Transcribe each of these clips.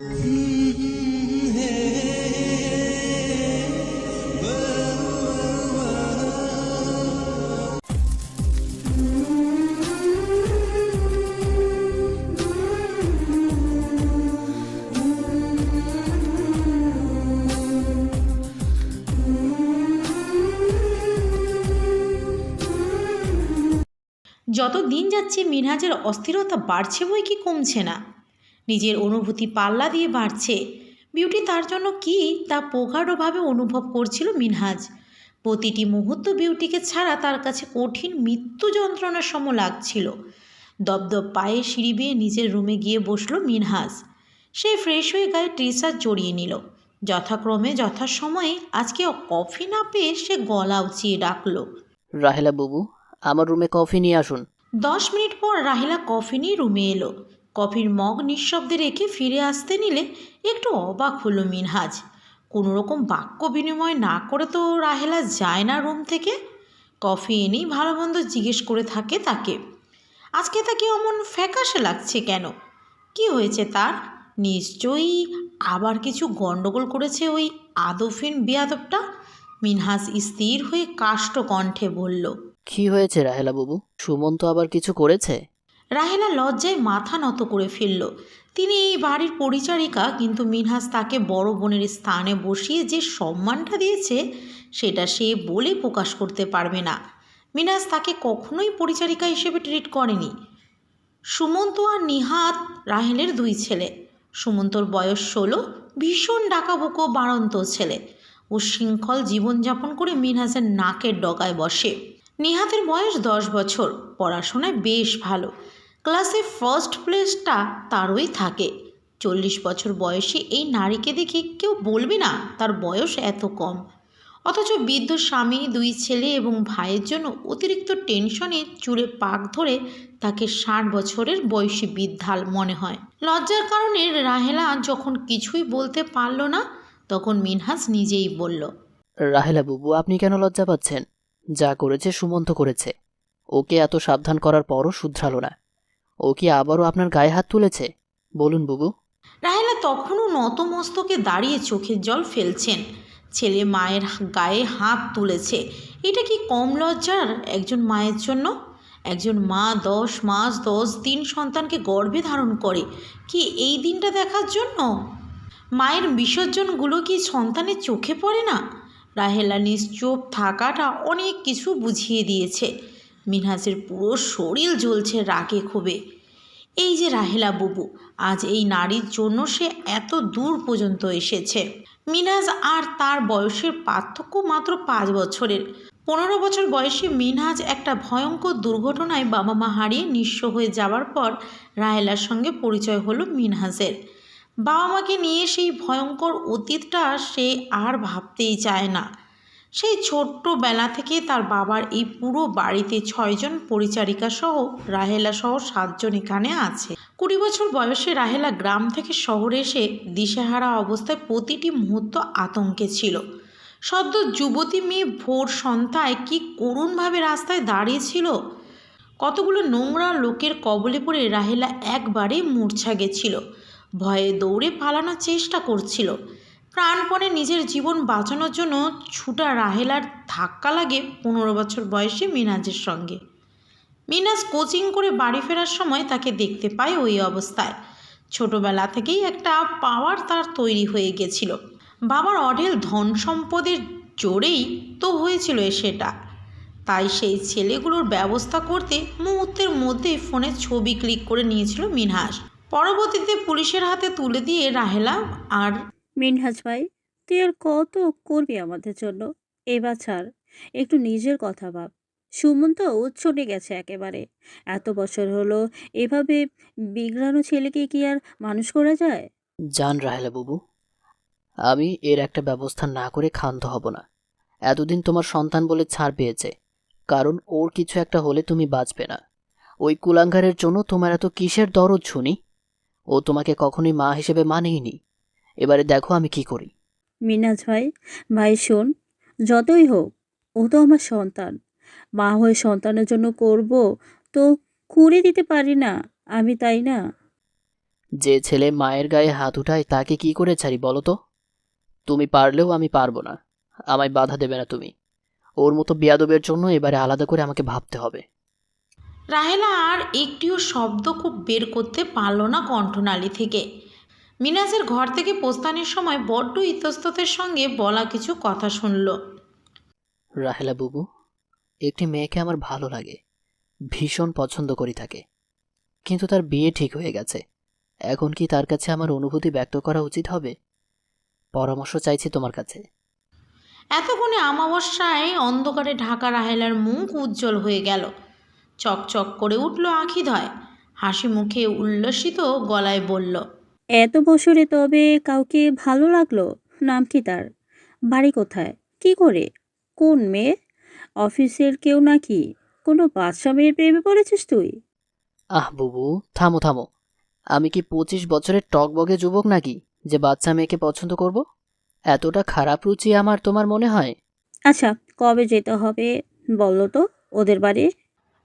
যত দিন যাচ্ছে মিনহাজের অস্থিরতা বাড়ছে বই কি কমছে না? নিজের অনুভূতি পাল্লা দিয়ে বাড়ছে। বিউটি তার জন্য কি তা প্রগাঢ়ভাবে অনুভব করছিল মিনহাজ। প্রতিটি মুহূর্ত বিউটিকে ছাড়া তার কাছে কঠিন মৃত্যু যন্ত্রণার সম লাগছিল। দপদপ পায়ে সিঁড়ি বেয়ে নিজের রুমে গিয়ে বসল মিনহাজ। সে ফ্রেশ হয়ে গায়ে টি শার্ট জড়িয়ে নিল। যথাক্রমে যথাসময়ে আজকে কফি না পেয়ে সে গলা উঁচিয়ে ডাকলো। রাহেলা বাবু আমার রুমে কফি নিয়ে আসুন। দশ মিনিট পর রাহিলা কফি নিয়ে রুমে এলো। কফির মগ নিঃশব্দে রেখে ফিরে আসতে নিলে একটু অবাক হলো মিনহাজ। কোনো রকম বাক্য বিনিময় না করে তো রাহেলা যায় না রুম থেকে? কফি এনেই ভালো মন্দ জিজ্ঞেস করে থাকে তাকে। আজকে তাকে অমন ফ্যাকাশে লাগছে কেন? কি হয়েছে তার? নিশ্চয়ই আবার কিছু গণ্ডগোল করেছে ওই আদফিন বিয়াদবটা? মিনহাজ স্থির হয়ে কাষ্ট কণ্ঠে বলল, কি হয়েছে রাহেলা বাবু সুমন তো আবার কিছু করেছে? রাহেলা লজ্জায় মাথা নত করে ফেলল তিনি এই বাড়ির পরিচারিকা, কিন্তু মিনহাস তাকে বড় বোনের স্থানে বসিয়ে যে সম্মানটা দিয়েছে, সেটা সে বলে প্রকাশ করতে পারবে না। মিনহাস তাকে কখনোই পরিচারিকা হিসেবে ট্রিট করেনি। সুমন্ত আর নিহাত রাহেলের দুই ছেলে। সুমন্তর বয়স ষোলো, ভীষণ ডাকাবুকো বাড়ন্ত ছেলে। ও শৃঙ্খল জীবনযাপন করে মিনহাসের নাকের ডগায় বসে। নিহাতের বয়স দশ বছর, পড়াশোনায় বেশ ভালো। ক্লাসে ফার্স্ট প্লেসটা তারই থাকে। চল্লিশ বছর বয়সী এই নারীকে দেখে কেউ বলবে না তার বয়স এত কম। অথচ বৃদ্ধ স্বামী, দুই ছেলে এবং ভাইয়ের জন্য অতিরিক্ত টেনশনে চুলে পাক ধরে তাকে ষাট বছরের বয়সী বৃদ্ধাল মনে হয়। লজ্জার কারণে রাহেলা যখন কিছুই বলতে পারল না, তখন মিনহাস নিজেই বলল, রাহেলা বুবু, আপনি কেন লজ্জা পাচ্ছেন? যা করেছে সুমন্ত করেছে। ওকে এত সাবধান করার পরও শুধরালো না। ও কি আবারও আপনার গায়ে হাত তুলেছে? বলুন বুবু। রাহেলা তখনও নতমস্তকে দাঁড়িয়ে চোখের জল ফেলছেন। ছেলে মায়ের গায়ে হাত তুলেছে। এটা কি কম লজ্জার একজন মায়ের জন্য? একজন মা দশ, মাস দশ দিন সন্তানকে গর্ভে ধারণ করে। কি এই দিনটা দেখার জন্য? মায়ের বিসর্জনগুলো কি সন্তানের চোখে পড়ে না? রাহেলা নিশ্চুপ থাকাটা অনেক কিছু বুঝিয়ে দিয়েছে। মিনহাজের পুরো শরীর জ্বলছে রাগে ক্ষোভে। এই যে রাহেলা বুবু, আজ এই নারীর জন্য সে এত দূর পর্যন্ত এসেছে। মিনাজ আর তার বয়সের পার্থক্য মাত্র পাঁচ বছরের। পনেরো বছর বয়সী মিনহাজ একটা ভয়ঙ্কর দুর্ঘটনায় বাবা মা হারিয়ে নিঃস্ব হয়ে যাওয়ার পর রাহেলার সঙ্গে পরিচয় হলো মিনহাজের বাবা মাকে নিয়ে সেই ভয়ঙ্কর অতীতটা সে আর ভাবতেই চায় না। সেই ছোট্টবেলা থেকে তার বাবার এই পুরো বাড়িতে ছয়জন পরিচারিকা সহ রাহেলা সহ সাতজন এখানে আছে। কুড়ি বছর বয়সে রাহেলা গ্রাম থেকে শহরে এসে দিশেহারা অবস্থায় প্রতিটি মুহূর্ত আতঙ্কে ছিল। সদ্য যুবতী মেয়ে ভোর সন্ধ্যায় কি করুণভাবে রাস্তায় দাঁড়িয়েছিল কতগুলো নোংরা লোকের কবলে পড়ে রাহেলা একবারে মূর্ছা গেছিল। ভয়ে দৌড়ে পালানোর চেষ্টা করছিল। প্রাণপণে নিজের জীবন বাঁচানোর জন্য ছুটা রাহেলার ধাক্কা লাগে পনেরো বছর বয়সী মিনাজের সঙ্গে। মিনাজ কোচিং করে বাড়ি ফেরার সময় তাকে দেখতে পায় ওই অবস্থায়। ছোটবেলা থেকেই একটা পাওয়ার তার তৈরি হয়ে গেছিল। বাবার অঢেল ধন সম্পদের জোরেই তো হয়েছিল সেটা। তাই সেই ছেলেগুলোর ব্যবস্থা করতে মুহূর্তের মধ্যে ফোনে ছবি ক্লিক করে নিয়েছিল মিনহাস। পরবর্তীতে পুলিশের হাতে তুলে দিয়ে রাহেলা আর মিনহাজ ভাই, তুই আর কত করবি আমাদের জন্য? এবার ছাড়, একটু নিজের কথা ভাব। সুমন তো চটে গেছে একেবারে। এত বছর হলো, এভাবে বিগড়ানো ছেলেকে কি আর মানুষ করা যায়? জান রাহেলা বুবু, আমি এর একটা ব্যবস্থা না করে ক্ষান্ত হব না। এতদিন তোমার সন্তান বলে ছাড় পেয়েছে, কারণ ওর কিছু একটা হলে তুমি বাঁচবে না। ওই কুলাঙ্গারের জন্য তোমার এত কিসের দরদ শুনি? ও তোমাকে কখনোই মা হিসেবে মানেইনি। এবারে দেখো আমি কি করি। মিনাজ ভাই ভাই শোন যতই হোক ও তো আমার সন্তান। মা হয়ে সন্তানের জন্য করব তো করে দিতে পারি না আমি তাই না? যে ছেলে মায়ের গায়ে হাত উঠায় তাকে কি করে ছাড়ি বলো তো? তুমি পারলেও আমি পারব না আমায় বাধা দেবে না তুমি। ওর মতো বিয়াদবের জন্য এবারে আলাদা করে আমাকে ভাবতে হবে। রাহেলা আর একটিও শব্দ খুব বের করতে পারল না কণ্ঠনালী থেকে। মিনাজের ঘর থেকে প্রস্থানের সময় বড্ড ইতস্ততের সঙ্গে বলা কিছু কথা শুনল। রাহেলা বুবু একটি মেয়েকে আমার ভালো লাগে ভীষণ পছন্দ করি তাকে। কিন্তু তার বিয়ে ঠিক হয়ে গেছে। এখন কি তার কাছে আমার অনুভূতি ব্যক্ত করা উচিত হবে? পরামর্শ চাইছি তোমার কাছে। এতক্ষণে আমাবস্যায় অন্ধকারে ঢাকা রাহেলার মুখ উজ্জ্বল হয়ে গেল। চকচক করে উঠল আখিধয় হাসি মুখে উল্লসিত গলায় বলল এত বছরে তবে কাউকে ভালো লাগল? নাম কি তার? বাড়ি কোথায়? কি করে? কোন মেয়ে? অফিসের কেউ নাকি? কোনো বাচ্চা মেয়ের প্রেমে পড়েছিস তুই? আহ বুবু থামো থামো। আমি কি পঁচিশ বছরের টকবগে যুবক নাকি যে বাচ্চা মেয়েকে পছন্দ করব? এতটা খারাপ রুচি আমার তোমার মনে হয়? আচ্ছা কবে যেতে হবে বলল তো ওদের বাড়ি?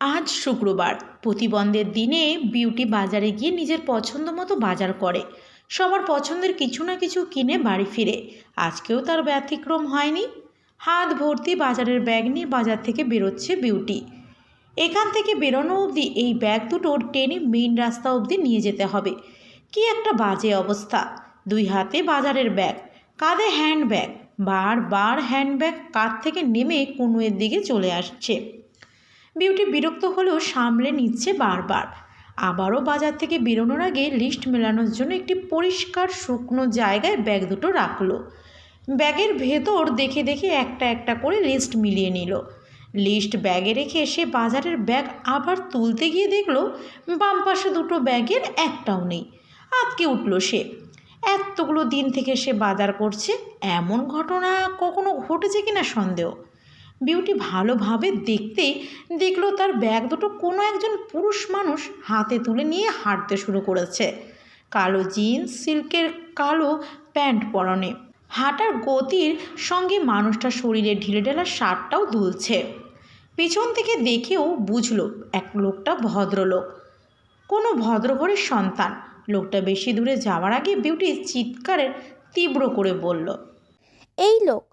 আজ শুক্রবার। প্রতিবন্ধের দিনে বিউটি বাজারে গিয়ে নিজের পছন্দ মতো বাজার করে। সবার পছন্দের কিছু না কিছু কিনে বাড়ি ফিরে। আজকেও তার ব্যতিক্রম হয়নি। হাত ভর্তি বাজারের ব্যাগ নিয়ে বাজার থেকে বেরোচ্ছে বিউটি। এখান থেকে বেরোনো অবধি এই ব্যাগ দুটো টেনে মেইন রাস্তা অবধি নিয়ে যেতে হবে। কি একটা বাজে অবস্থা। দুই হাতে বাজারের ব্যাগ। কাঁধে হ্যান্ড ব্যাগ বারবার হ্যান্ড ব্যাগ কাঁধ থেকে নেমে কুনুয়ের দিকে চলে আসছে। বিউটি বিরক্ত হলেও সামলে নিচ্ছে বারবার। আবারও বাজার থেকে বেরোনোর আগে লিস্ট মেলানোর জন্য একটি পরিষ্কার শুকনো জায়গায় ব্যাগ দুটো রাখল। ব্যাগের ভেতর দেখে দেখে একটা একটা করে লিস্ট মিলিয়ে নিল। লিস্ট ব্যাগে রেখে সে বাজারের ব্যাগ আবার তুলতে গিয়ে দেখল বাম পাশে দুটো ব্যাগের একটাও নেই। আটকে উঠল সে। এতগুলো দিন থেকে সে বাজার করছে, এমন ঘটনা কখনো ঘটেছে কিনা সন্দেহ? বিউটি ভালোভাবে দেখতে দেখল তার ব্যাগ দুটো কোনো একজন পুরুষ মানুষ হাতে তুলে নিয়ে হাঁটতে শুরু করেছে। কালো জিন্স, সিল্কের কালো প্যান্ট পরনে। হাঁটার গতির সঙ্গে মানুষটার শরীরে ঢিলে ঢিলেঢালা শার্টটাও দুলছে। পিছন থেকে দেখেও বুঝলো, এক লোকটা ভদ্রলোক। কোনো ভদ্রঘরের সন্তান। লোকটা বেশি দূরে যাওয়ার আগে বিউটি চিৎকারের তীব্র করে বলল, এই লোক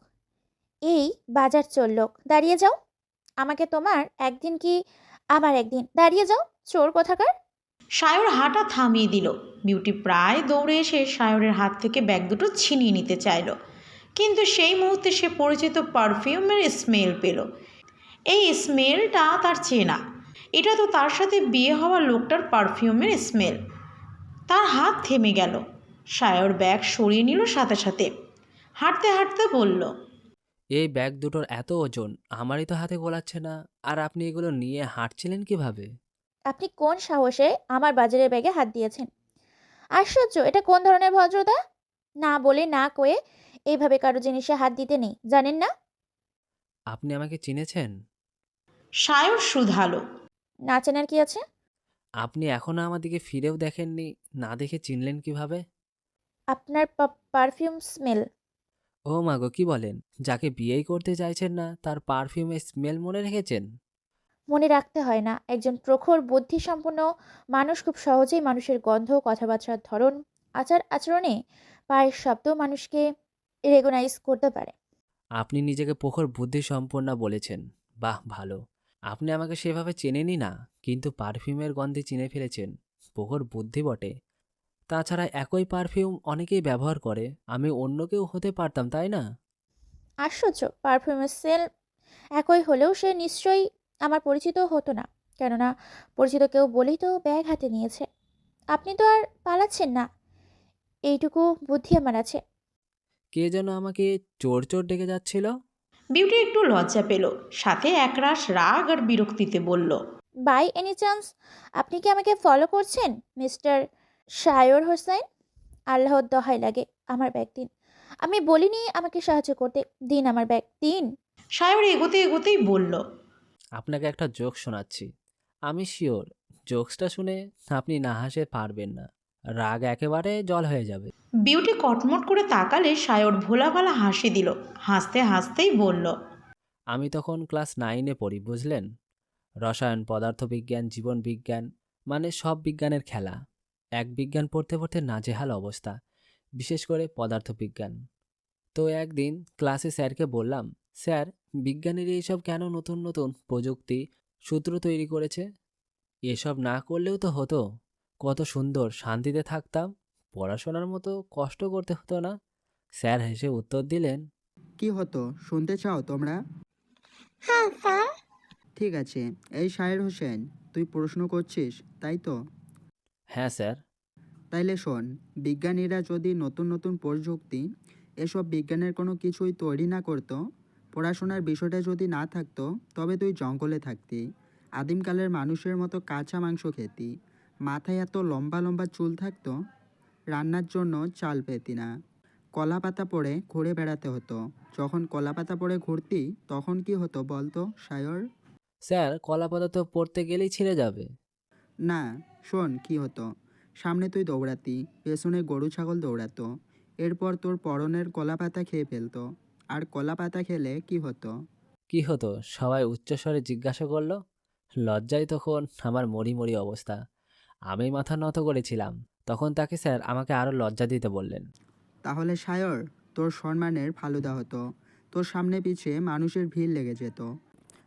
এই বাজার চোর লোক দাঁড়িয়ে যাও। আমাকে তোমার একদিন কি আমার একদিন। দাঁড়িয়ে যাও। চোর কোথাকার? সায়র হাঁটা থামিয়ে দিল। বিউটি প্রায় দৌড়ে এসে সায়রের হাত থেকে ব্যাগ দুটো ছিনিয়ে নিতে চাইল। কিন্তু সেই মুহূর্তে সে পরিচিত পারফিউমের স্মেল পেল। এই স্মেলটা তার চেনা এটা তো তার সাথে বিয়ে হওয়া লোকটার পারফিউমের স্মেল। তার হাত থেমে গেল। সায়র ব্যাগ সরিয়ে নিল সাথে সাথে। হাঁটতে হাঁটতে বলল এই ব্যাগ দুটোর এত ওজন আমারই তো হাতে গোলাচ্ছে না। আর আপনি এগুলো নিয়ে হাঁটছিলেন কীভাবে? আপনি কোন সাহসে আমার বাজারের ব্যাগে হাত দিয়েছেন? আশ্চর্য এটা কোন ধরনের ভদ্রতা? না বলে না কয়ে এইভাবে কারও জিনিসে হাত দিতে নেই জানেন না? আপনি আমাকে চিনেছেন? সায়র শুধালো না চেনার কি আছে? আপনি এখনও আমার দিকে ফিরেও দেখেননি না দেখে চিনলেন কীভাবে? আপনার পারফিউম স্মেল। ও মাগো কি বলেন? যাকে বিয়েই করতে চাইছেন না তার পারফিউমের স্মেল মনে রেখেছেন? মনে রাখতে হয় না একজন প্রখর বুদ্ধিসম্পন্ন মানুষ খুব সহজেই মানুষের গন্ধ কথাবার্তার ধরন আচার আচরণে পায়ের শব্দ মানুষকে রেগনাইজ করতে পারে। আপনি নিজেকে প্রখর বুদ্ধি সম্পন্ন বলেছেন। বাহ ভালো। আপনি আমাকে সেভাবে চেনেনই না কিন্তু পারফিউমের গন্ধে চিনে ফেলেছেন। প্রখর বুদ্ধি বটে। তাছাড়া একই পারফিউম অনেকেই ব্যবহার করে। আমি অন্য কেউ হতে পারতাম তাই না? আশ্চর্য! পারফিউমের সেল একই হলেও সে নিশ্চয়ই আমার পরিচিত হতো না। কেননা পরিচিত কেউ বলেই তো ব্যাগ হাতে নিয়েছে। আপনি তো আর পালাচ্ছেন না। এইটুকু বুদ্ধি আমার আছে। কে যেন আমাকে চোর চোর ডেকে যাচ্ছিল? বিউটি একটু লজ্জা পেল। সাথে একরাশ রাগ আর বিরক্তিতে বলল বাই এনি চান্স আপনি কি আমাকে ফলো করছেন মিস্টার শায়র হোসেন আল্লাহর দহাই লাগে আমার ব্যাগ দিন আমি বলিনি আমাকে সাহায্য করতে দিন আমার ব্যাগ দিন সায়র এগোতে এগোতেই বলল আপনাকে একটা জোক শোনাচ্ছি। আমি শিওর জোকসটা শুনে আপনি না হাসে পারবেন না। রাগ একেবারে জল হয়ে যাবে। বিউটি কটমট করে তাকালে সায়র ভোলাভালা হাসি দিল হাসতে হাসতেই বলল আমি তখন ক্লাস নাইনে পড়ি বুঝলেন? রসায়ন পদার্থবিজ্ঞান জীবনবিজ্ঞান মানে সব বিজ্ঞানের খেলা। এক বিজ্ঞান পড়তে পড়তে নাজেহাল অবস্থা বিশেষ করে পদার্থবিজ্ঞান। তো একদিন ক্লাসে স্যারকে বললাম স্যার বিজ্ঞানীর এইসব কেন নতুন নতুন প্রযুক্তি সূত্র তৈরি করেছে? এসব না করলেও তো হতো। কত সুন্দর শান্তিতে থাকতাম পড়াশোনার মতো কষ্ট করতে হতো না। স্যার হেসে উত্তর দিলেন কি হতো শুনতে চাও তোমরা? হ্যাঁ ঠিক আছে এই শায়ের হোসেন তুই প্রশ্ন করছিস তাই তো? হ্যাঁ স্যার। তাইলে শোন বিজ্ঞানীরা যদি নতুন নতুন প্রযুক্তি এসব বিজ্ঞানের কোনো কিছুই তৈরি না করতো পড়াশোনার বিষয়টা যদি না থাকতো তবে তুই জঙ্গলে থাকতি আদিমকালের মানুষের মতো কাঁচা মাংস খেতি মাথায় এত লম্বা লম্বা চুল থাকতো রান্নার জন্য চাল পেতি না। কলা পাতা পরে ঘুরে বেড়াতে হতো যখন কলা পাতা পরে ঘুরতি তখন কি হতো বলতো সায়র? স্যার কলাপাতা তো পড়তে গেলেই ছিঁড়ে যাবে। না শোন কি হতো? সামনে তুই দৌড়াতি পেছনে গরু ছাগল দৌড়াতো। এরপর তোর পরনের কলা পাতা খেয়ে ফেলতো। আর কলা পাতা খেলে কি হতো? কি হতো? সবাই উচ্চস্বরে জিজ্ঞাসা করল। লজ্জায় তখন আমার মরি মরি অবস্থা। আমি মাথা নত করেছিলাম। তখন তাকে স্যার আমাকে আরও লজ্জা দিতে বললেন। তাহলে সায়র তোর সম্মানের ফালুদা হতো। তোর সামনে পিছে মানুষের ভিড় লেগে যেত।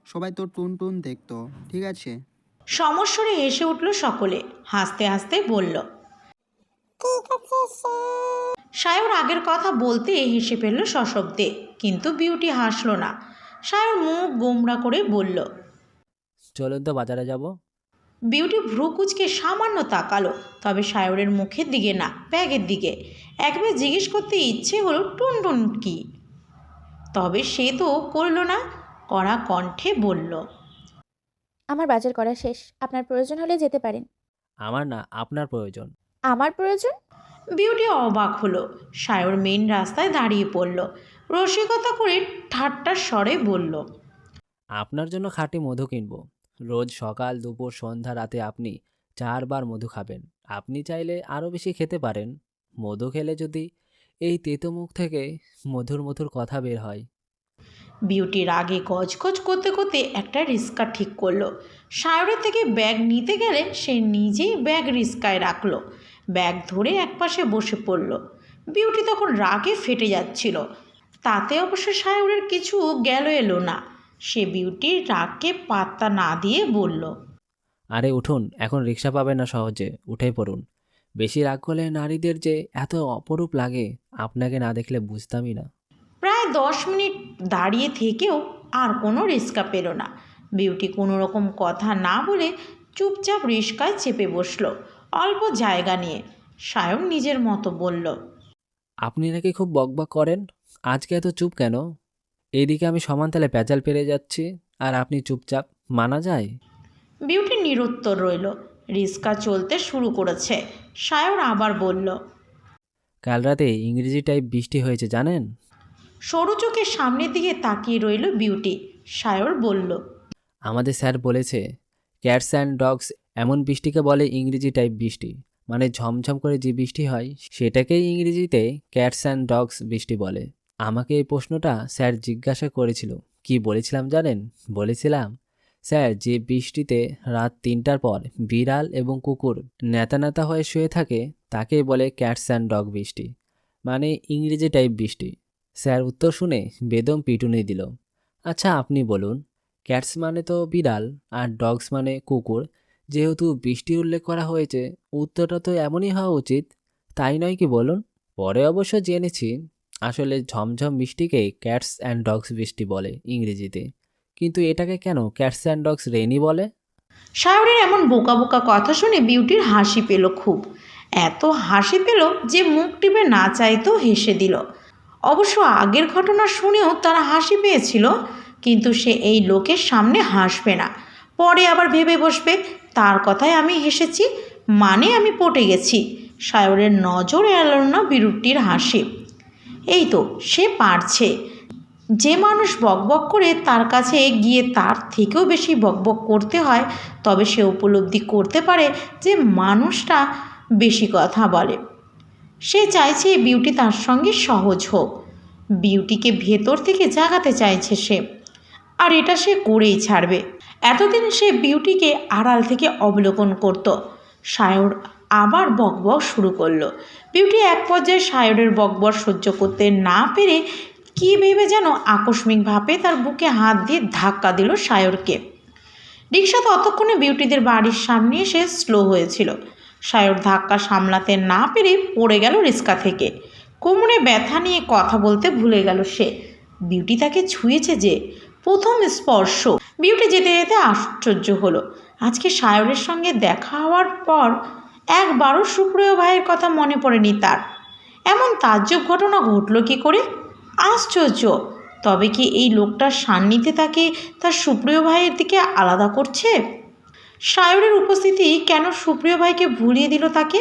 সবাই তোর টুন টুন দেখতো। ঠিক আছে? সমস্বরে হেসে উঠল সকলে। হাসতে হাসতে বলল সায়র আগের কথা বলতে হেসে ফেলল সশব্দে কিন্তু বিউটি হাসলো না। সায়র মুখ গোমরা করে বলল চলুন তো বাজারে যাব। বিউটি ভ্রুকুচকে সামান্য তাকালো তবে সায়রের মুখের দিকে না ব্যাগের দিকে। একবার জিজ্ঞেস করতে ইচ্ছে হলো টুনটুন কি? তবে সে তো করল না কড়া কণ্ঠে বলল আমার বাজার করা শেষ। আপনার প্রয়োজন হলে যেতে পারেন। আমার না আপনার প্রয়োজন। আমার প্রয়োজন? বিউটি অবাক হলো। সায়র মেন রাস্তায় দাঁড়িয়ে পড়ল। রসিকতা করে ঠাট্টার স্বরে বলল আপনার জন্য খাঁটি মধু কিনবো। রোজ সকাল দুপুর সন্ধ্যা রাতে আপনি চারবার মধু খাবেন। আপনি চাইলে আরও বেশি খেতে পারেন। মধু খেলে যদি এই তেতো মুখ থেকে মধুর মধুর কথা বের হয় বিউটির রাগে গজগজ করতে করতে একটা রিস্কা ঠিক করল। সায়রের থেকে ব্যাগ নিতে গেলে সে নিজেই ব্যাগ রিস্কায় রাখল। ব্যাগ ধরে একপাশে বসে পড়ল। বিউটি তখন রাগে ফেটে যাচ্ছিল। তাতে অবশ্য সায়রের কিছু গেল এলো না। সে বিউটির রাগকে পাত্তা না দিয়ে বলল, আরে উঠুন, এখন রিক্সা পাবেন না সহজে, উঠে পড়ুন। বেশি রাগ করলে নারীদের যে এত অপরূপ লাগে, আপনাকে না দেখলে বুঝতামই না। প্রায় দশ মিনিট দাঁড়িয়ে থেকেও আর কোনো রিস্কা পেল না। বিউটি কোনো রকম কথা না বলে চুপচাপ রিস্কায় চেপে বসল অল্প জায়গা নিয়ে। সায়ন নিজের মতো বলল আপনি নাকি খুব বকবক করেন? আজকে এত চুপ কেন? এইদিকে আমি সমানতালে প্যাচাল পেরে যাচ্ছি আর আপনি চুপচাপ মানা যায়? বিউটি নিরুত্তর রইল রিস্কা চলতে শুরু করেছে। সায়র আবার বলল কাল রাতে ইংরেজি টাইপ বৃষ্টি হয়েছে জানেন? সরু চোখের সামনের দিকে তাকিয়ে রইল বিউটি। সায়র বলল, আমাদের স্যার বলেছে, ক্যাটস অ্যান্ড ডগস এমন বৃষ্টিকে বলে ইংরেজি টাইপ বৃষ্টি। মানে ঝমঝম করে যে বৃষ্টি হয়, সেটাকেই ইংরেজিতে ক্যাটস অ্যান্ড ডগস বৃষ্টি বলে। আমাকে এই প্রশ্নটা স্যার জিজ্ঞাসা করেছিল। কি বলেছিলাম জানেন? বলেছিলাম, স্যার, যে বৃষ্টিতে রাত তিনটার পর বিড়াল এবং কুকুর নেতা নেতা হয়ে শুয়ে থাকে, তাকেই বলে ক্যাটস অ্যান্ড ডগ বৃষ্টি। মানে ইংরেজি টাইপ বৃষ্টি। স্যার উত্তর শুনে বেদম পিটুনি দিল। আচ্ছা আপনি বলুন, ক্যাটস মানে তো বিড়াল আর ডগস মানে কুকুর। যেহেতু বৃষ্টির উল্লেখ করা হয়েছে, উত্তরটা তো এমনই হওয়া উচিত। তাই নয় কি বলুন? পরে অবশ্য জেনেছি, আসলে ঝমঝম বৃষ্টিকে ক্যাটস অ্যান্ড ডগস বৃষ্টি বলে ইংরেজিতে। কিন্তু এটাকে কেন ক্যাটস অ্যান্ড ডগস রেনি বলে? সায়রের এমন বোকা বোকা কথা শুনে বিউটির হাসি পেল খুব। এত হাসি পেল যে মুখ টিপে না চাইতেও হেসে দিল। অবশ্য আগের ঘটনা শুনেও তারা হাসি পেয়েছিল, কিন্তু সে এই লোকের সামনে হাসবে না। পরে আবার ভেবে বসবে, তার কথায় আমি হেসেছি মানে আমি পটে গেছি। সায়রের নজর এলো না বিরুটির হাসি। এই তো, সে পারছে। যে মানুষ বকবক করে তার কাছে গিয়ে তার থেকেও বেশি বকবক করতে হয়, তবে সে উপলব্ধি করতে পারে যে মানুষটা বেশি কথা বলে। সে চাইছে বিউটি তার সঙ্গে সহজ হোক। বিউটিকে ভেতর থেকে জাগাতে চাইছে সে। আর এটা সে করেই ছাড়বে। এতদিন সে বিউটিকে আড়াল থেকে অবলোকন করত। সায়র আবার বকবক শুরু করল। বিউটি এক পর্যায়ে সায়রের বকবক সহ্য করতে না পেরে কী ভেবে যেন আকস্মিকভাবে তার বুকে হাত দিয়ে ধাক্কা দিল সায়রকে। রিক্সা ততক্ষণে বিউটিদের বাড়ির সামনে এসে স্লো হয়েছিল। সায়র ধাক্কা সামলাতে না পেরে পড়ে গেল রিস্কা থেকে। কোমরে ব্যথা নিয়ে কথা বলতে ভুলে গেল সে। বিউটি তাকে ছুঁয়েছে যে প্রথম স্পর্শ। বিউটি যেতে যেতে আশ্চর্য হলো। আজকে সায়রের সঙ্গে দেখা হওয়ার পর একবারও সুপ্রিয় ভাইয়ের কথা মনে পড়েনি তার। এমন তাজ্জব ঘটনা ঘটল কি করে? আশ্চর্য। তবে কি এই লোকটার সান্নিধ্যে তাকে তার সুপ্রিয় ভাইয়ের দিকে আলাদা করছে? সায়রের উপস্থিতি কেন সুপ্রিয় ভাইকে ভুলিয়ে দিল তাকে?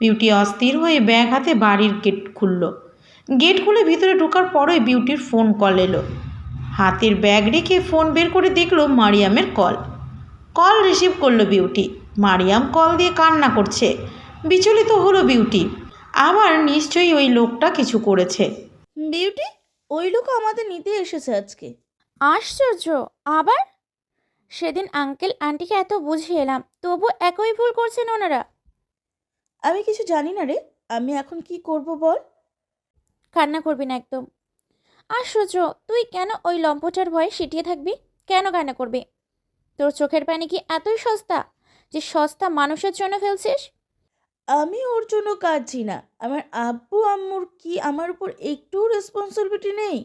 বিউটি অস্থির হয়ে ব্যাগ হাতে বাড়ির গেট খুলল। গেট খুলে ভিতরে ঢোকার পরই বিউটির ফোন কল এলো। হাতের ব্যাগ রেখে ফোন বের করে দেখল মারিয়ামের কল। কল রিসিভ করল বিউটি। মারিয়াম কল দিয়ে কান্না করছে। বিচলিত হলো বিউটি। আবার নিশ্চয়ই ওই লোকটা কিছু করেছে। বিউটি ওই লোক আমাদের নিতে এসেছে আজকে। আশ্চর্য আবার? সেদিন আঙ্কেল আন্টিকে এত বুঝিয়ে এলাম তবু একই ভুল করছেন ওনারা। আমি কিছু জানি না রে আমি এখন কি করব বল? কান্না করবি না একদম। আর আশ্চর্য তুই কেন ওই লম্পটার ভয়ে সিটিয়ে থাকবি? কেন কান্না করবি? তোর চোখের পানি কি এতই সস্তা যে সস্তা মানুষের জন্য ফেলছিস? আমি ওর জন্য কাঁদছি না। আমার আব্বু আম্মুর কি আমার উপর একটু রেসপন্সিবিলিটি নেই?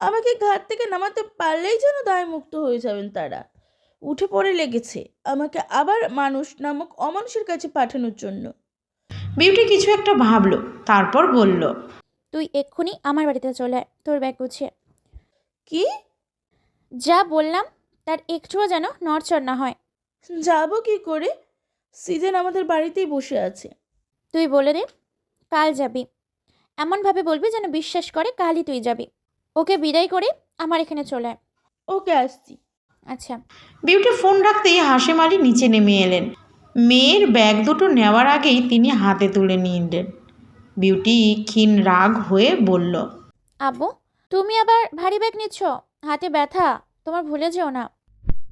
আমাকে ঘাট থেকে নামাতে পারলেই যেন দায়মুক্ত হয়ে যাবেন তারা। উঠে পড়ে লেগেছে আমাকে আবার মানুষ নামক অমানুষের কাছে পাঠানোর জন্য। বিউটি কিছু একটা ভাবলো তারপর বলল তুই এক্ষুনি আমার বাড়িতে চলে আয় তোর ব্যাগ গুছিয়ে। কি? যা বললাম তার একটুও যেন নড়চড় না হয়। যাব কি করে? সিজন আমাদের বাড়িতেই বসে আছে। তুই বলে দে কাল যাবি। এমনভাবে বলবি যেন বিশ্বাস করে কালই তুই যাবি। ওকে বিদায় করে আমার এখানে চলে আয়। ওকে আসছি। আচ্ছা। বিউটি ফোন রাখতেই হাসেম আলী নিচে নেমে এলেন। মেয়ের ব্যাগ দুটো নেওয়ার আগেই তিনি হাতে তুলে নিলেন। বিউটি ক্ষীণ রাগ হয়ে বলল আব্বু তুমি আবার ভারী ব্যাগ নিচ্ছ? হাতে ব্যথা তোমার ভুলে যেও না।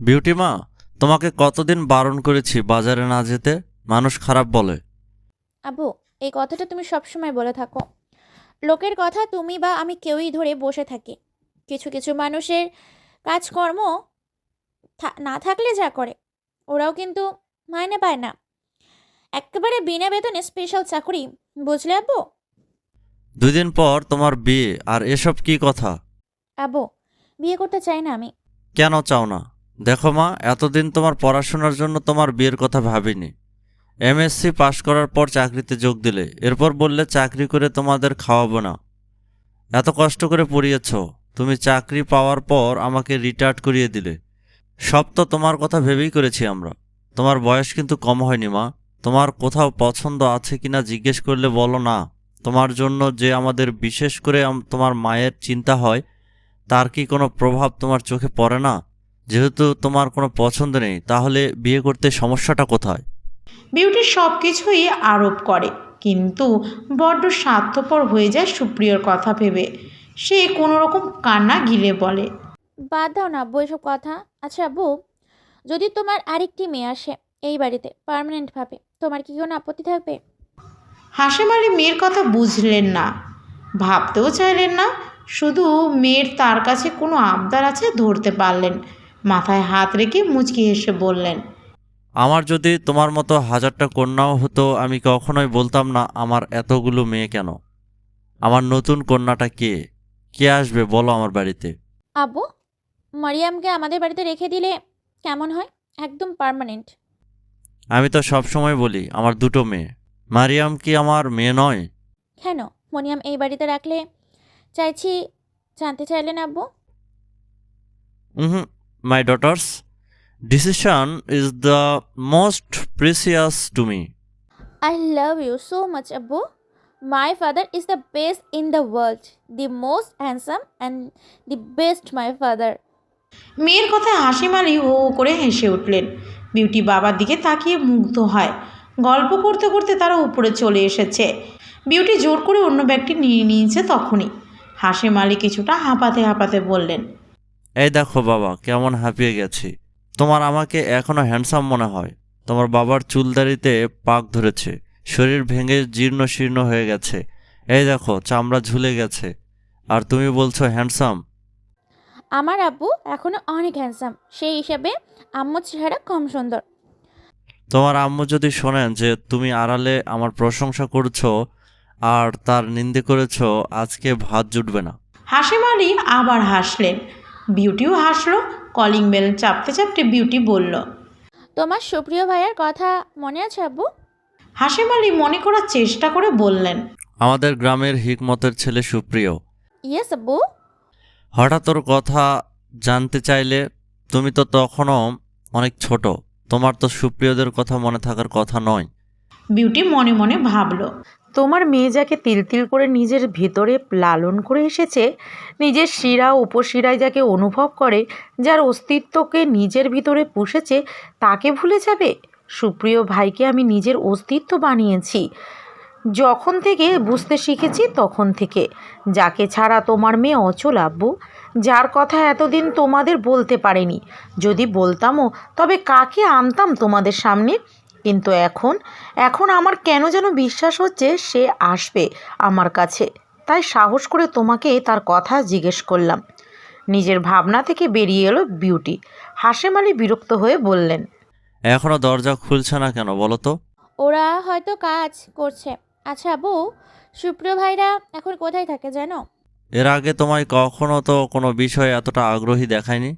বিউটি মা তোমাকে কতদিন বারণ করেছি বাজারে না যেতে? মানুষ খারাপ বলে। আব্বু এই কথাটা তুমি সবসময় বলে থাকো। লোকের কথা তুমি বা আমি কেউই ধরে বসে থাকি। কিছু কিছু মানুষের কাজকর্ম না থাকলে যা করে। ওরাও কিন্তু মাইনে পায় না। একেবারে বিনা বেতনে স্পেশাল চাকরি বুঝলে আব্বু? দুই দিন পর তোমার বিয়ে আর এসব কি কথা? আব্বু বিয়ে করতে চাই না আমি। কেন চাও না? দেখো মা এতদিন তোমার পড়াশোনার জন্য তোমার বিয়ের কথা ভাবিনি। এমএসসি পাশ করার পর চাকরিতে যোগ দিলে এরপর বললে চাকরি করে তোমাদের খাওয়াবো না। এত কষ্ট করে পড়িয়েছ তুমি চাকরি পাওয়ার পর আমাকে রিটায়ার্ড করিয়ে দিলে। সব তো তোমার কথা ভেবেই করেছি আমরা। তোমার বয়স কিন্তু কম হয়নি, মা। তোমার কোথাও পছন্দ আছে কিনা জিজ্ঞেস করলে বলো না। তোমার জন্য যে আমাদের বিশেষ করে তোমার মায়ের চিন্তা হয়, তার কি কোনো প্রভাব তোমার চোখে পড়ে না? যেহেতু তোমার কোনো পছন্দ নেই, তাহলে বিয়ে করতে সমস্যাটা কোথায়? বিউটি সব কিছুই আরোপ করে, কিন্তু বড্ড স্বার্থপর হয়ে যায় সুপ্রিয়র কথা ভেবে। সে কোনো রকম কান্না গিলে বলে। বাদ দাও না আব্বু এসব কথা। আচ্ছা আব্বু যদি তোমার আরেকটি মেয়ে আসে এই বাড়িতে পার্মানেন্টভাবে তোমার কি কোনো আপত্তি থাকবে? হাসেম আলী মেয়ের কথা বুঝলেন না। ভাবতেও চাইলেন না শুধু মেয়ের তার কাছে কোনো আবদার আছে ধরতে পারলেন। মাথায় হাত রেখে মুচকি হেসে বললেন আমার যদি তোমার মতো হাজারটা কন্যাও হতো আমি কখনোই বলতাম না আমার এতগুলো মেয়ে কেন? আমার নতুন কন্যাটা কে? কে আসবে বলো আমার বাড়িতে? আব্বু মারিয়ামকে আমাদের বাড়িতে রেখে দিলে কেমন হয়? একদম পার্মানেন্ট আমি তো সব সময় বলি আমার দুটো মেয়ে। মারিয়াম কি আমার মেয়ে নয়? কেন? মনিয়াম এই বাড়িতে রাখলে চাইছি জানতে চাইলেন আব্বু? হুম my daughter's decision is the most precious to me I love you so much, Abu. My father is the best in the world the most handsome and the best my father. মেয়ের কথায় হাসিম আলী হো করে হেসে উঠলেন। Beauty বাবার দিকে তাকিয়ে মুগ্ধ হয়। গল্প করতে করতে তারা উপরে চলে এসেছে। বিউটি জোর করে অন্য ব্যাগটি নিয়ে নিয়েছে তখনই। হাসিম আলী কিছুটা হাঁপাতে হাঁপাতে বললেন, এই দেখো বাবা, কেমন হাঁপিয়ে গেছি। তোমার আমাকে এখনও হ্যান্ডসাম মনে হয়। তোমার বাবার চুলদারিতে পাক ধরেছে। শরীর ভেঙে জীর্ণ শীর্ণ হয়ে গেছে। এই দেখো, চামড়া ঝুলে গেছে। আর তুমি বলছো হ্যান্ডসাম আমার আব্বু এখনও অনেক হ্যান্ডসাম সেই হিসাবে আম্মুর চেহারা কম সুন্দর। তোমার আম্মু যদি শোনেন যে তুমি আড়ালে আমার প্রশংসা করছ আর তার নিন্দে করেছ আজকে ভাত জুটবে না। হাসিম আলী আবার হাসলেন। বিউটিও হাসলো কলিং বেল চাপতে চাপতে বিউটি বলল তোমার সুপ্রিয় ভাইয়ের কথা মনে আছে আব্বু? হাসিম আলী মনে করার চেষ্টা করে বললেন আমাদের গ্রামের হিকমতের ছেলে সুপ্রিয়। ইয়েস আব্বু। হঠাৎ ওর কথা জানতে চাইলে তুমি তো তখনও অনেক ছোট। তোমার তো সুপ্রিয়দের কথা মনে থাকার কথা নয়। বিউটি মনে মনে ভাবলো, তোমার মেয়ে যাকে তিল তিল করে নিজের ভেতরে লালন করে এসেছে, নিজের শিরা উপশিরায় যাকে অনুভব করে, যার অস্তিত্বকে নিজের ভিতরে পুষেছে, তাকে ভুলে যাবে? সুপ্রিয় ভাইকে আমি নিজের অস্তিত্ব বানিয়েছি। যখন থেকে বুঝতে শিখেছি তখন থেকে। যাকে ছাড়া তোমার মেয়ে অচল আব্বু। যার কথা এতদিন তোমাদের বলতে পারেনি। যদি বলতামও তবে কাকে আনতাম তোমাদের সামনে? কিন্তু এখন এখন আমার কেন যেন বিশ্বাস হচ্ছে সে আসবে আমার কাছে। তাই সাহস করে তোমাকে তার কথা জিজ্ঞেস করলাম। নিজের ভাবনা থেকে বেরিয়ে এলো বিউটি। হাসেম আলী বিরক্ত হয়ে বললেন এখনও দরজা খুলছে না কেন বলো তো? ওরা হয়তো কাজ করছে। আচ্ছা আব্বু সুপ্রিয় ভাইরা এখন কোথায় থাকে জানো? এর আগে তোমায় কখনো তো কোনো বিষয়ে এতটা আগ্রহী দেখায়নি?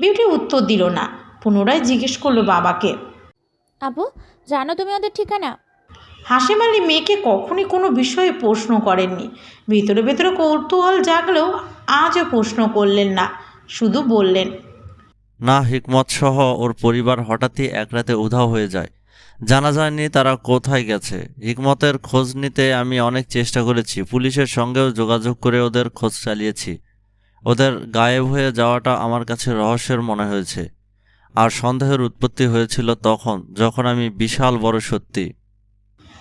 বিউটি উত্তর দিল না পুনরায় জিজ্ঞেস করল বাবাকে। আবু জানো তুমি ওদের ঠিকানা? হাসিম আলী মেয়েকে কখনই কোনো বিষয়ে প্রশ্ন করেননি। ভিতরে ভেতরে কৌতূহল জাগলেও আজও প্রশ্ন করলেন না শুধু বললেন না হিকমত সহ ওর পরিবার হঠাৎই এক রাতে উধাও হয়ে যায়। জানা যায়নি তারা কোথায় গেছে। হিকমতের খোঁজ নিতে আমি অনেক চেষ্টা করেছি। পুলিশের সঙ্গেও যোগাযোগ করে ওদের খোঁজ চালিয়েছি। ওদের গায়েব হয়ে যাওয়াটা আমার কাছে রহস্যের মনে হয়েছে। আর সন্দেহের উৎপত্তি হয়েছিল তখন, যখন আমি বিশাল বড় সত্যি।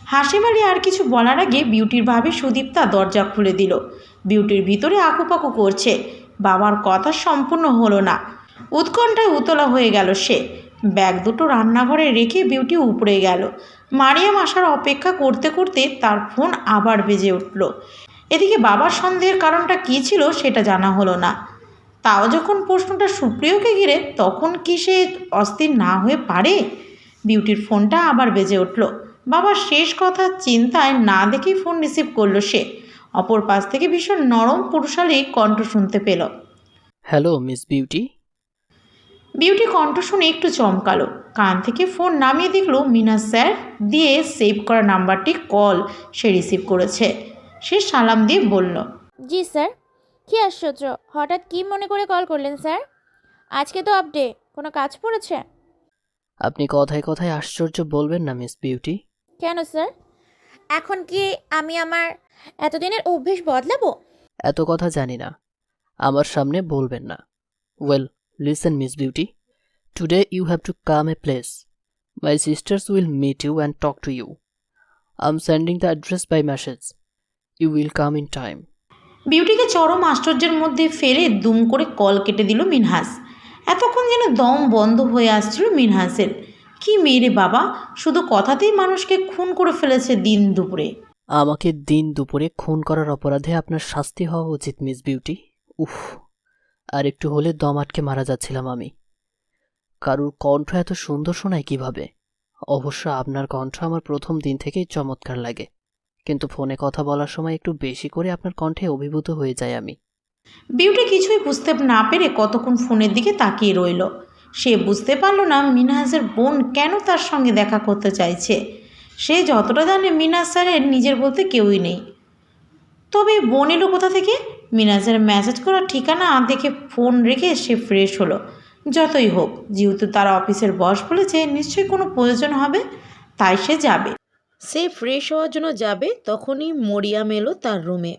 হাসিমারি আর কিছু বলার আগে বিউটির ভাবে সুদীপ্তা দরজা খুলে দিল। বিউটির ভিতরে আকুপাকু করছে। বাবার কথা সম্পূর্ণ হলো না। উৎকণ্ঠায় উতলা হয়ে গেল সে। ব্যাগ দুটো রান্নাঘরে রেখে বিউটি উপরে গেল। মারিয়াম আসার অপেক্ষা করতে করতে তার ফোন আবার বেজে উঠল। এদিকে বাবার সন্দেহের কারণটা কী ছিল সেটা জানা হলো না। তাও যখন প্রশ্নটা সুপ্রিয়কে ঘিরে, তখন কি সে অস্থির না হয়ে পারে? বিউটির ফোনটা আবার বেজে উঠল। বাবার শেষ কথা চিন্তায় না দেখেই ফোন রিসিভ করল সে। অপর পাশ থেকে ভীষণ নরম পুরুষালী কণ্ঠ শুনতে পেল। Hello, miss beauty. বিউটি কণ্ঠ শুনে একটু চমকালো। কান থেকে ফোন নামিয়ে দেখল মিনা স্যার দিয়ে সেভ করা নাম্বারটি কল সে রিসিভ করেছে। সে সালাম দিয়ে বলল জি স্যার কি আশ্চর্য হঠাৎ কি মনে করে কল করলেন স্যার? আজকে তো আপডে কোনো কাজ পড়েছে? আপনি কথায় কথায় আশ্চর্য বলবেন না মিস বিউটি কেন স্যার? এখন কি আমি আমার এতদিনের অভ্যেস বদলাবো? এত কথা জানি না। আমার সামনে বলবেন না। Well miss Beauty today you have to come a place my sisters will meet you and talk to you I am sending the address by message you will come in time বিউটিকে চরম আশ্চর্যের মধ্যে ফেলে দুম করে call কেটে দিল মিনহাস। এতক্ষণ যেন দম বন্ধ হয়ে আসছিল মিনহাসের। কি মেরে বাবা শুধু কথাতেই মানুষকে খুন করে ফেলেছে দিন দুপুরে। আমাকে দিন দুপুরে খুন করার অপরাধে আপনার শাস্তি হওয়া উচিত মিস বিউটি উফ। আর একটু হলে দম আটকে মারা যাচ্ছিলাম আমি। কারুর কণ্ঠ এত সুন্দর শোনায় কীভাবে? অবশ্য আপনার কণ্ঠ আমার প্রথম দিন থেকেই চমৎকার লাগে। কিন্তু ফোনে কথা বলার সময় একটু বেশি করে আপনার কণ্ঠে অভিভূত হয়ে যায় আমি। বিউটি কিছুই বুঝতে না পেরে কতক্ষণ ফোনের দিকে তাকিয়ে রইল। সে বুঝতে পারল না মিনহাসের বোন কেন তার সঙ্গে দেখা করতে চাইছে। সে যতটা জানে মিনাজ স্যারের নিজের বলতে কেউই নেই। তবে বোন এলো কোথা থেকে? মিনাজের ম্যাসেজ করার ঠিকানা দেখে ফোন রেখে সে ফ্রেশ হলো। যতই হোক, যেহেতু তার অফিসের বস বলেছে নিশ্চয়ই কোনো প্রয়োজন হবে, তাই সে যাবে। সে ফ্রেশ হওয়ার জন্য যাবে, তখনই মরিয়াম এলো তার রুমে